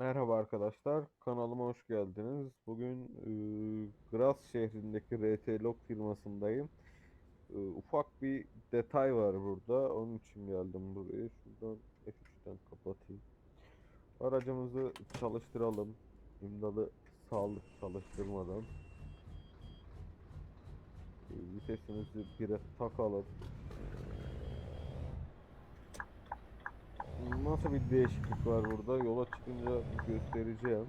Merhaba arkadaşlar, kanalıma hoş geldiniz. Bugün e, Graz şehrindeki RT Log firmasındayım. E, ufak bir detay var burada, onun için geldim buraya. Şuradan F3'ten kapatayım. Aracımızı çalıştıralım. İmdalı sağlık çalıştırmadan. E, vitesimizi bire takalım. Nasıl bir değişiklik var burada? Yola çıkınca göstereceğim.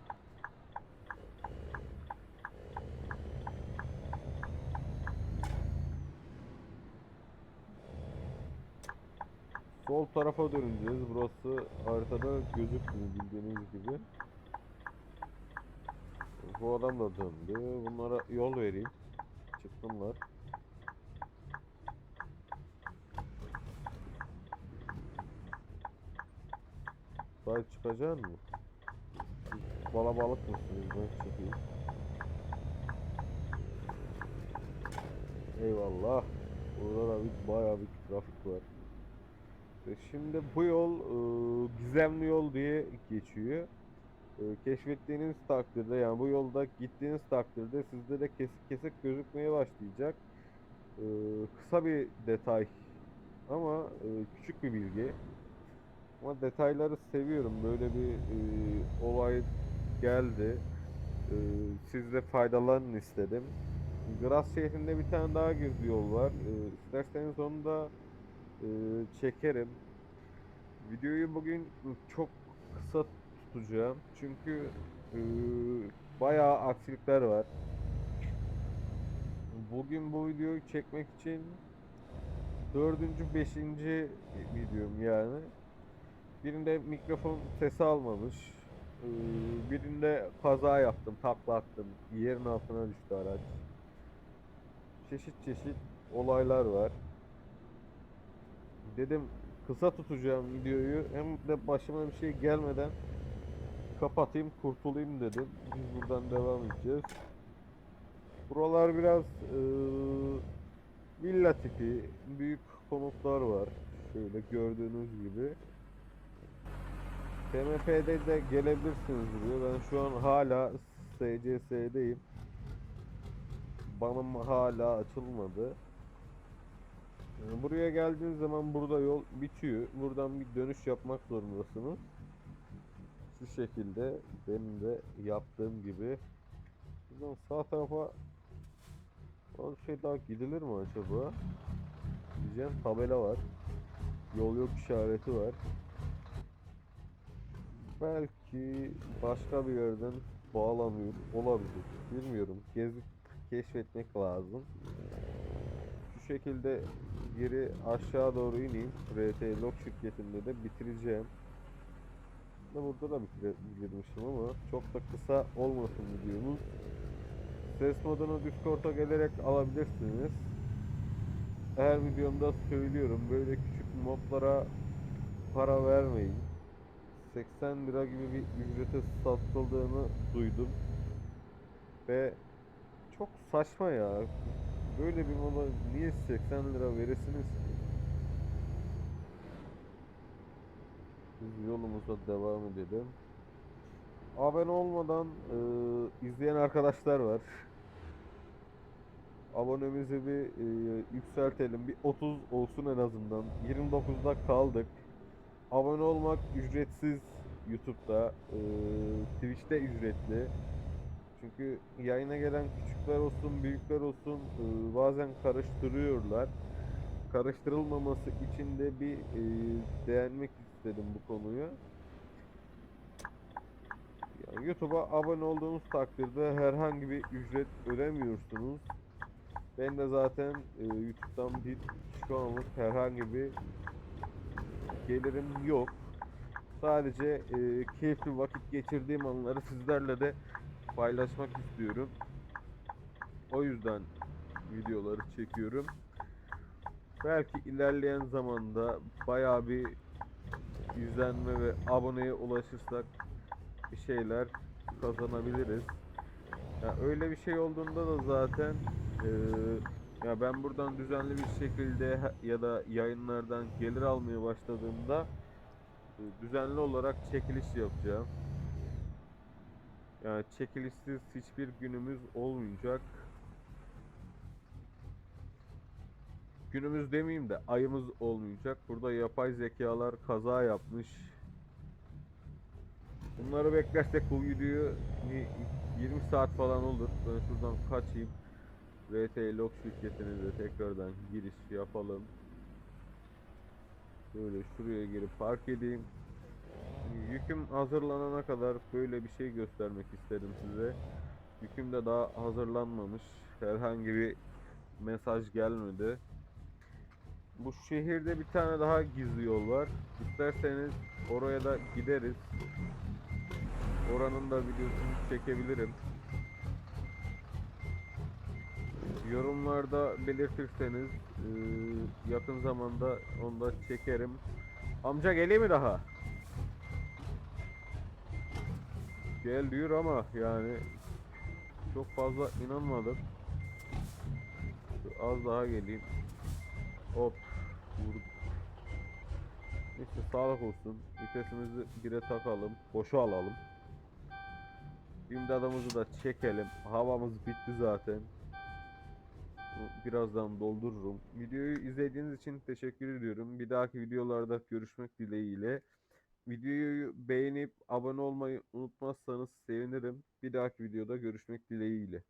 Sol tarafa döneceğiz. Burası haritada gözükmüyor bildiğiniz gibi. Bu adam da döndü. Bunlara yol vereyim. Çıktımlar. Dayı çıkacak mı? Bala balık mısınız? Ben çıkayım. Eyvallah. Burada da bir, bayağı bir trafik var. E Şimdi bu yol e, gizemli yol diye geçiyor. E, keşfettiğiniz takdirde yani bu yolda gittiğiniz takdirde sizde de kesik kesik gözükmeye başlayacak. E, kısa bir detay ama e, küçük bir bilgi. Ama detayları seviyorum. Böyle bir e, olay geldi. E, siz de faydalanın istedim. Graz şehrinde bir tane daha gizli yol var. E, isterseniz onu da e, çekerim. Videoyu bugün çok kısa tutacağım. Çünkü e, bayağı aksilikler var. Bugün bu videoyu çekmek için dördüncü, beşinci videom yani. Birinde mikrofon sesi almamış. Ee, Birinde kaza yaptım, takla attım. Yerin altına düştü araç. Çeşit çeşit olaylar var. Dedim kısa tutacağım videoyu. Hem de başıma bir şey gelmeden kapatayım, kurtulayım dedim. Biz buradan devam edeceğiz. Buralar biraz eee villa tipi, büyük konutlar var. Şöyle gördüğünüz gibi. TMP'de de gelebilirsiniz diyor. Ben şu an hala SCS'deyim. Banım hala açılmadı. Buraya geldiğiniz zaman burada yol bitiyor. Buradan bir dönüş yapmak zorundasınız. Şu şekilde benim de yaptığım gibi. Buradan sağ tarafa bir şey daha gidilir mi acaba? Diyeceğim tabela var. Yol yok işareti var. Belki başka bir yerden bağlanıyor olabilir. Bilmiyorum. Gezip keşfetmek lazım. Şu şekilde geri aşağı doğru ineyim. RT Log şirketinde de bitireceğim. Da burada da bitirmişim ama çok da kısa olmasın videomuz. Ses modunu Discord'a gelerek alabilirsiniz. Her videomda söylüyorum böyle küçük modlara para vermeyin. 80 lira gibi bir ücrete satıldığını duydum. Ve çok saçma ya. Böyle bir mola niye 80 lira veresiniz ki? Biz yolumuza devam edelim. Abone olmadan e, izleyen arkadaşlar var. Abonemizi bir e, yükseltelim. Bir 30 olsun en azından. 29'da kaldık. Abone olmak ücretsiz YouTube'da. Ee, Twitch'te ücretli. Çünkü yayına gelen küçükler olsun, büyükler olsun e, bazen karıştırıyorlar. Karıştırılmaması için de bir e, değinmek istedim bu konuya. Yani YouTube'a abone olduğunuz takdirde herhangi bir ücret ödemiyorsunuz. Ben de zaten e, YouTube'dan bir şu anlık herhangi bir gelirim yok. Sadece e, keyifli vakit geçirdiğim anları sizlerle de paylaşmak istiyorum. O yüzden videoları çekiyorum. Belki ilerleyen zamanda bayağı bir izlenme ve aboneye ulaşırsak bir şeyler kazanabiliriz. Ya öyle bir şey olduğunda da zaten eee, ya ben buradan düzenli bir şekilde ya da yayınlardan gelir almaya başladığımda e, düzenli olarak çekiliş yapacağım. Yani çekilişsiz hiçbir günümüz olmayacak. Günümüz demeyeyim de ayımız olmayacak. Burada yapay zekalar kaza yapmış. Bunları beklersek bu videoyu bir 20 saat falan olur. Ben şuradan kaçayım. VT Log şirketine de tekrardan giriş yapalım. Böyle şuraya girip park edeyim. Yüküm hazırlanana kadar böyle bir şey göstermek istedim size. Yüküm de daha hazırlanmamış. Herhangi bir mesaj gelmedi. Bu şehirde bir tane daha gizli yol var. İsterseniz oraya da gideriz. Oranın da videosunu çekebilirim. Yorumlarda belirtirseniz eee, yakın zamanda onu da çekerim. Amca geleyim mi daha? Gel diyor ama yani çok fazla inanmadım. Az daha geleyim. Hop. Vurduk. Neyse sağlık olsun. Vitesimizi bire takalım. Boşa alalım. İmdadımızı da çekelim. Havamız bitti zaten. Birazdan doldururum. Videoyu izlediğiniz için teşekkür ediyorum. Bir dahaki videolarda görüşmek dileğiyle. Videoyu beğenip abone olmayı unutmazsanız sevinirim. Bir dahaki videoda görüşmek dileğiyle.